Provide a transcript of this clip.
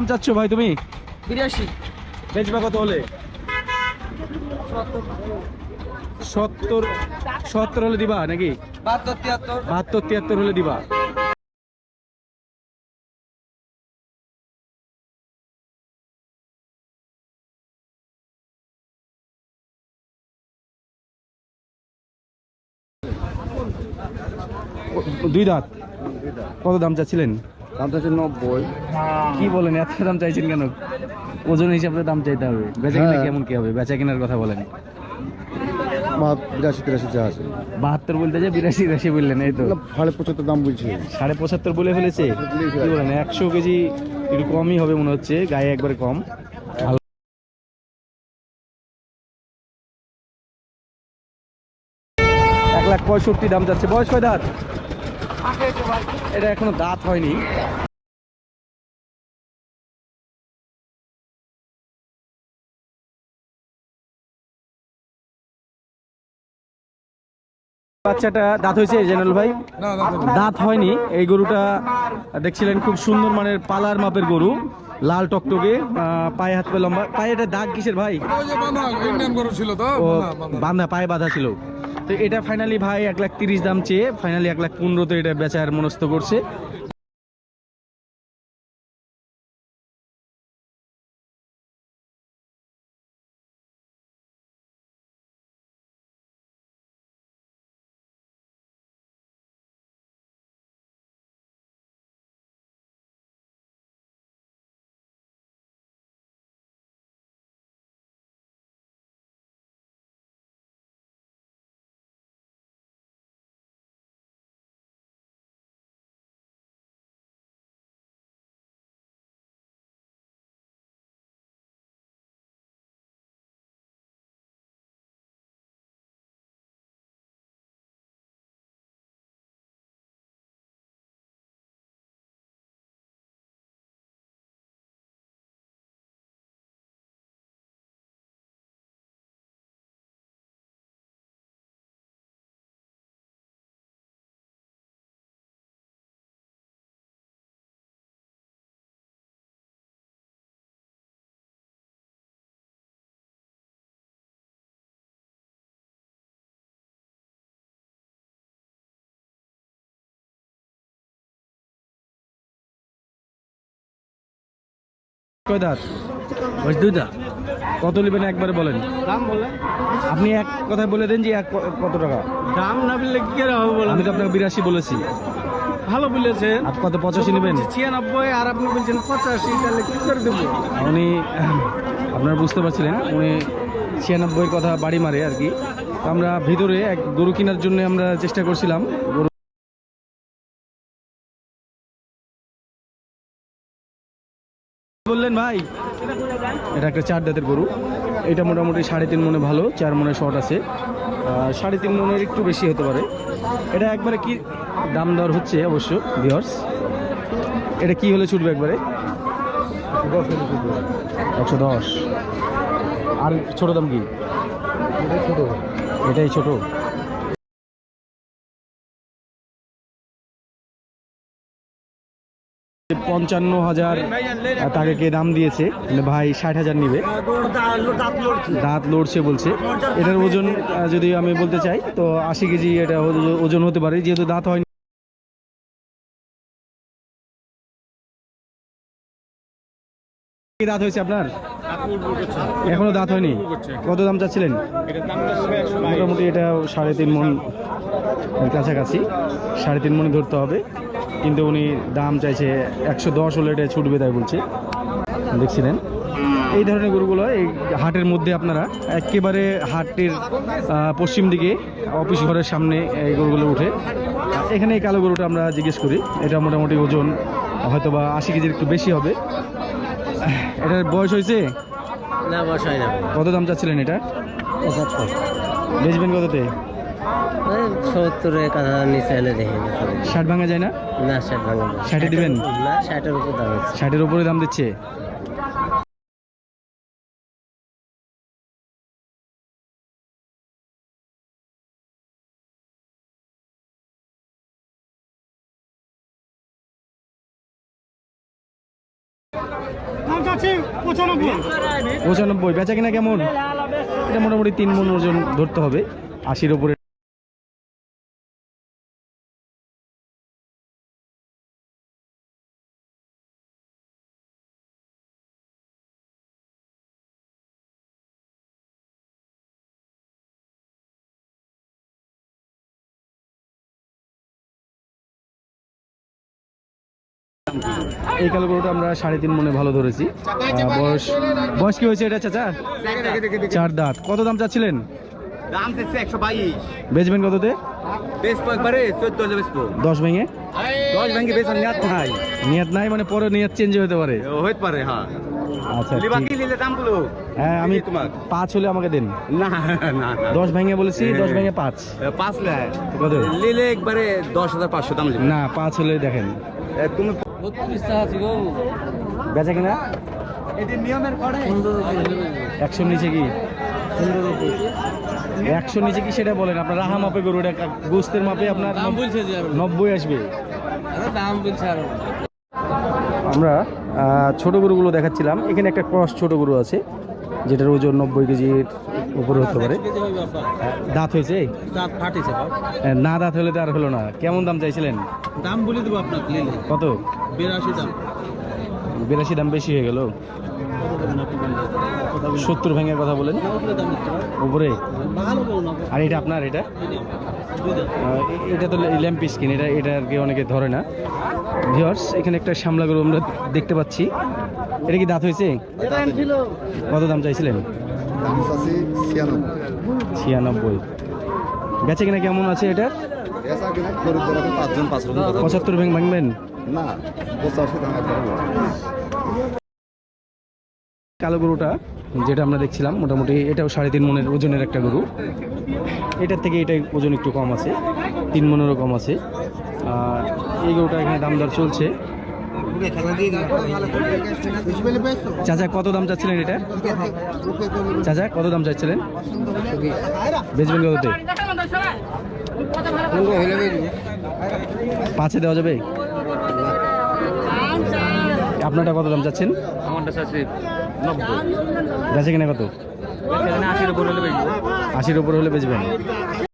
দাম চাচ্ছ ভাই তুমি? বিরাশি। বেচবা কত হলে? সত্তর। সত্তর হলে দিবা নাকি? বাহাত্তর তিয়াত্তর। বাহাত্তর তিয়াত্তর হলে দিবা। দুই দাঁত। কত দাম চাচ্ছিলেন? দাম হচ্ছে নব্বই। কি বলেন এত দাম চাইছেন কেন? ওজন হিসাবে দাম চাইতে হবে। বেচা কিনা হ্যাঁ। কেমন কি হবে? বেচা কেনার কথা বলেন। বিরাশি তিরাশি যা আছে। বাহাত্তর বলতে যে বিরাশি তিরাশি বললেন এই তো। সাড়ে পঁচাত্তর দাম বলছি। সাড়ে পঁচাত্তর বলে ফেলেছে। কি বলেন একশো কেজি একটু কমই হবে মনে হচ্ছে গায়ে একবারে কম। এক লাখ পঁয়ষট্টি দাম যাচ্ছে। বয়স কয় দাঁত? এটা এখনও দাঁত হয়নি। বাচ্চাটা দাঁত হয়েছে জেনারেল ভাই? দাঁত হয়নি। এই গরুটা দেখছিলেন খুব সুন্দর মানের পালার মাপের গরু লাল টকটকে আহ, পায়ে হাত পা লম্বা। পায়ে এটা দাগ কিসের ভাই? বাঁধা পায়ে বাঁধা ছিল। তো এটা ফাইনালি ভাই এক লাখ তিরিশ দাম চেয়ে ফাইনালি এক লাখ পনেরোতে এটা বেচার মনস্থ করছে। কয় দাঁত? বয়স দুই দাঁত। কত নেবেন একবারে বলেন? দাম বলে আপনি এক কথায় বলে দেন যে এক কত টাকা? দাম না বললে কি করে হবে বলেন? আমি তো আপনাকে বিরাশি বলেছি। ভালো বলেছেন। আর কত পঁচাশি নেবেন? ছিয়ানব্বই আর আপনি বলছেন পঁচাশি তাহলে কি করে দেবো? উনি আপনারা বুঝতে পারছিলেন উনি ছিয়ানব্বই কথা বাড়ি মারে আর কি। আমরা ভিতরে এক গরু কেনার জন্য আমরা চেষ্টা করছিলাম। গরু বললেন ভাই। এটা একটা চার দাঁতের গরু। এটা মোটামুটি সাড়ে তিন মনে ভালো, চার মনে শর্ট আছে। সাড়ে তিন মনের একটু বেশি হতে পারে। এটা একবারে কি দাম দর হচ্ছে অবশ্য ভিওর্স এটা কি হলে ছুটবে একবারে? একশো দশ। আর ছোটো দাম কি? এটাই ছোট। পঞ্চান্ন হাজার তাকে কে দাম দিয়েছে। মানে ভাই ষাট হাজার নিবে। দাঁত লড়ছে বলছে। এটার ওজন যদি আমি বলতে চাই, তো আশি কেজি এটা ওজন হতে পারে, যেহেতু দাঁত হয়নি। দাঁত হয়েছে আপনার? এখনও দাঁত হয়নি? কত দাম চাচ্ছিলেন? মোটামুটি এটা সাড়ে তিন মন কাছাকাছি। সাড়ে তিন মনে ধরতে হবে। কিন্তু উনি দাম চাইছে একশো দশ হলে এটা ছুটবে তাই বলছে। দেখছিলেন? এই ধরনের গরুগুলো এই হাটের মধ্যে আপনারা একেবারে হাটের আহ, পশ্চিম দিকে অফিস ঘরের সামনে এই গরুগুলো উঠে। এখানে এই কালো গরুটা আমরা জিজ্ঞেস করি এটা মোটামুটি ওজন হয়তো বা আশি কেজির একটু বেশি হবে। এটার বয়স হয়েছে? না বসাই না। কত দাম চাচ্ছিলেন এটা? বেচবেন কততে? সত্তরের কথা নিচে এলে দেখি ষাট ভাঙা যায় না? না ষাট ভাঙা ষাটে দিবেন? না ষাটের উপর দাম ষাটের উপরে দাম দিচ্ছে? পঁচানব্বই। বেচা কিনা কেমন? এটা মোটামুটি তিন মন ওজন ধরতে হবে। আশির উপরে এই কালো গরুটা আমরা সাড়ে তিন মনে ভালো ধরেছি। বয়স বয়স কি হয়েছে এটা চাচা? চার দাঁত। কত দাম চাচ্ছিলেন? দাম দিচ্ছে একশো বাইশ। বেচবেন কততে? দশ ভেঙে? দশ ব্যাংকে বেসন নিয়াত নাই। নিয়ত নাই মানে পরে নিয়ত চেঞ্জ হতে পারে। হইতে পারে হ্যাঁ। আচ্ছা হ্যাঁ আমি তোমার? পাঁচ হলে আমাকে দেন। না না দশ ভেঙে বলেছি হ্যাঁ। দশ ভেঙে পাঁচ। পাঁচ কত? নিলে একবারে দশ হাজার পাঁচশো দাম না পাঁচ হলে দেখেন। তুমি বেচা কিনা? একশোর নিচে কি? একশোর নিচে কি সেটা বলেন? আপনার রাহা মাপে গরু এটা গোস্তের মাপে আপনার নব্বই আসবে। আমরা ছোট গরুগুলো দেখাচ্ছিলাম। এখানে একটা ক্রস ছোট গরু আছে যেটার ওজন নব্বই কেজির উপরে হতে পারে। দাঁত হয়েছে? দাঁত ফাটিছে না দাঁত হলে তো আর হলো না। কেমন দাম চাইছিলেন? দাম বলে দেবো কত? বিরাশি দাম। বিরাশি দাম বেশি হয়ে গেল? সত্তর ভেঙে কথা বলেন। উপরে? ভালো বলো না আর এটা আপনার এটা? এটা তো ল্যাম্প স্কিন এটা এটা আর কি অনেকে ধরে না। ভিওর্স এখানে একটা শ্যামলা গরু আমরা দেখতে পাচ্ছি। এটা কি দাঁত হয়েছে? কত দাম চাইছিলেন? আছে ছিয়ানব্বই। ছিয়ানব্বই। বেচে কিনা কেমন আছে এটা? কিনা খরিদ্দার পাঁচজন পাঁচ। পঁচাত্তর ভেঙে ভাঙবেন? না পঁচাশি কালো গরুটা যেটা আমরা দেখছিলাম মোটামুটি এটাও সাড়ে তিন মনের ওজনের একটা গরু। এটার থেকে এটা ওজন একটু কম আছে তিন মনেরও কম আছে। আর এই গরুটা এখানে দাম দর চলছে। চাচা কত দাম চাচ্ছিলেন এটা? চাচা কত দাম চাচ্ছিলেন? বেচবেন কততে পাঁচে দেওয়া যাবে? আপনারটা কত দাম চাচ্ছেন? আমারটা চাচ্ছি নব্বই। বেচে কিনা কত? আশির উপর হলে বেচবেন।